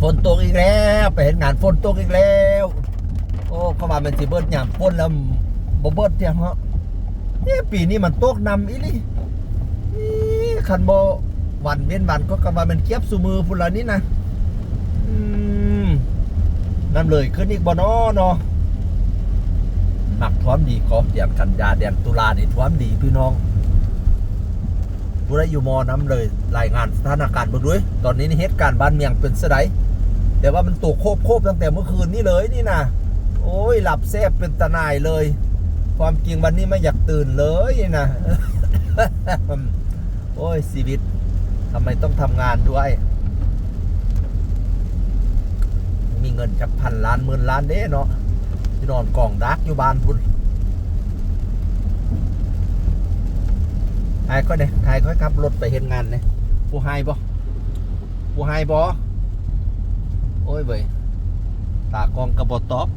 ฝนตกอีกแล้ว ไปเห็นงานฝนตกอีกแล้ว โอ้เขาว่ามันสิเบิร์ดยามฝนแล้วบเบิดเที่ยงเหรอเนี่ยปีนี้มันตกนำอีลีนี่คันโบวันเว้นวันก็กะว่ามันเก็บสุมือพุ่นละนี่นะอืมนั่นเลยขึ้นอีกบ่น้อเนาะหนักท่วมดีขอเดือนกันยาเดือนตุลานี่ท่วมดีพี่น้องผู้ใดอยู่มอน้ำเลย รายงานสถานการณ์บิ่งด้วย ตอนนี้นี่เหตุการณ์บ้านเมืองเป็นสได แต่ว่ามันตกโคบโคบตั้งแต่เมื่อคืนนี้เลยนี่นะโอ้ยหลับแซบเป็นตะนายเลย ความจริงวันนี้ไม่อยากตื่นเลยนะโอ้ยชีวิตทำไมต้องทำงานด้วย มีเงินจากพันล้านหมื่นล้านเด้เนาะที่นอนกล่องดักอยู่บ้านพุ่นไอ้ก็เนี่ยไอ้ก็ขับรถไปเห็นงานเนี่ยผู้ให้บ่ผู้ให้บ่ โอ้ยเว้ยตากล้องกระบอตอบ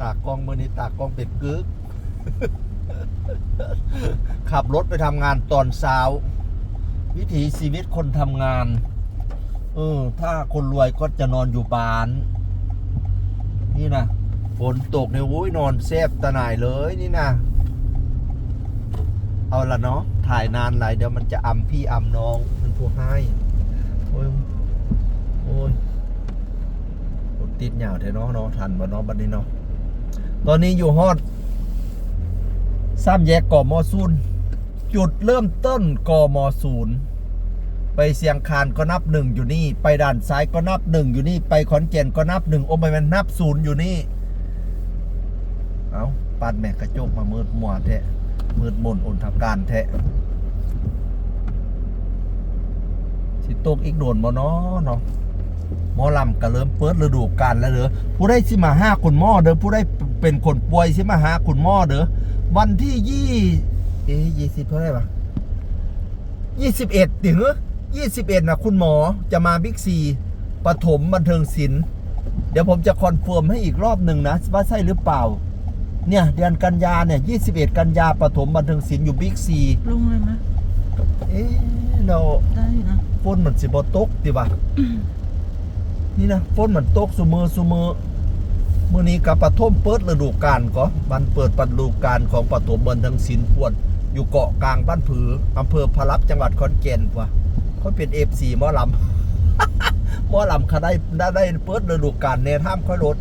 ตากล้องมือนี้ตากล้องเป็นกึก ขับรถไปทำงานตอนเช้า วิถีชีวิตคนทำงาน เออ ถ้าคนรวยก็จะนอนอยู่บ้าน นี่นะฝนตกเนี่ยโอ้ยนอนแซบตะหน่ายเลยนี่นะเอาละเนาะถ่ายนานหลายเดี๋ยวมันจะอำพี่อำน้องมันผู้ให้ โอ้ย โอ้ยติดเหยาวเทเนาะเนาะทันบ่เนาะบัดนี้เนาะ ตอนนี้อยู่ฮอดสามแยกกมอศูนย์จุดเริ่มต้นกมศูนย์ไปเสียงคานก็นับหนึ่งอยู่นี่ ไปด่านซ้ายก็นับหนึ่งอยู่นี่ ไปขอนแก่นก็นับหนึ่งโอ้ไม่มันนับศูนย์อยู่นี่ เอาปาดแม่กระจกมามืดมัวแท้มืดมนอนทางการแท้ สิตกอีกโดนบ่เนาะเนาะหมอลำก็เริ่มเปิดฤดูกาลแล้วเด้อผู้ได้สิมาหาคุณหมอเด้อผู้ได้เป็นคนป่วยสิมาหาคุณหมอเด้อวันที่ยี่เอ๊ยี่สิบเท่าไหร่ปะยี่สิบเอ็ดถึงยี่สิบเอ็ดนะคุณหมอจะมาบิ๊กซีปฐมบันเทิงศิลป์เดี๋ยวผมจะคอนเฟิร์มให้อีกรอบหนึ่งนะว่าใช่หรือเปล่า เนี่ยเดือนกันยาเนี่ย21กันยาปฐมบันเทิงศิลป์อยู่บิ๊กซีลงเลยไหมเอ๊ะเราได้อยู่นะ ฝนมันสิบ่ตกติวะนี่นะฝนมันตกสุมือสุมือมื้อนี้กับปฐมเปิดฤดูกาลก็มันเปิดฤดูกาลของปฐมบันเทิงศิลป์พวนอยู่เกาะกลางบ้านผืออำเภอพะลับจังหวัดขอนแก่นว่ะเขาเป็น FC หมอลำหมอลำเขาได้ได้ได้เปิดฤดูกาลแนวท่ามค่อยรถ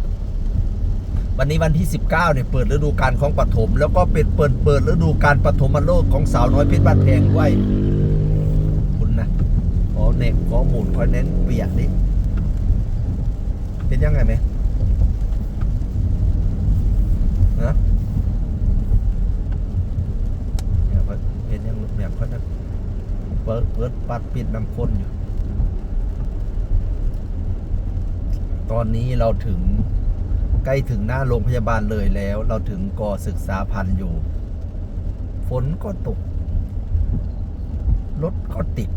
วันนี้วันที่ 19เนี่ยเปิดฤดูกาลของปฐมแล้วก็เป็นเปิดเปิดฤดูกาลปฐมโลกของสาวน้อยเพชรบ้านแพงด้วยคุณนะขอ เน็บขอหมุนขอเน้นเปียกดิเป็นยังไงไหมนะเนี่ยว่าเป็นยังแบบเขาจะเปิดเปิดปัดปิดน้ำข้นอยู่ ตอนนี้เราถึงใกล้ถึงหน้าโรงพยาบาลเลยแล้ว เราถึงกอศึกษาพันธ์อยู่ ฝนก็ตก รถก็ติด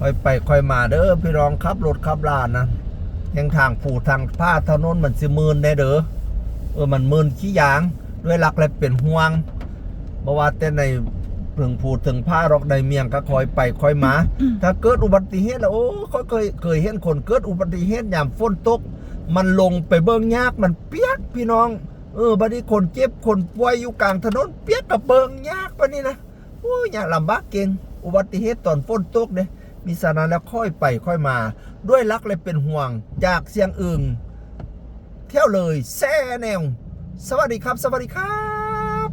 ค่อยไปค่อยมาเด้อพี่รองขับรถขับลานนะยังทางผูทางผ้าถนนมันสิมืนแน่เด้อเออมันมืนขี้ยาง ด้วยหลักและเป็นห่วงเพราะว่าแต่ในถึงผูถึงผ้ารอกในเมียงก็คอยไปคอยมา ถ้าเกิดอุบัติเหตุแล้วโอ้เขาเคยเคยเห็นคนเกิดอุบัติเหตุยามฝนตก มันลงไปเบิ่งยากมันเปียกพี่น้อง เออบัดนี้คนเจ็บคนป่วยอยู่กลางถนนเปียกกับเบิ่งยากปะนี่นะโอ้ยอย่าลำบากเก่งอุบัติเหตุตอนฝนตกเนี่ย มีสานะแล้วค่อยไปค่อยมา ด้วยรักและเป็นห่วงจากเสียงอึงเที่ยวเลยแซ่แนว สวัสดีครับ สวัสดีครับ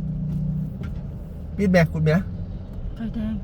ปิดแม็กคุณเมียไฟแดง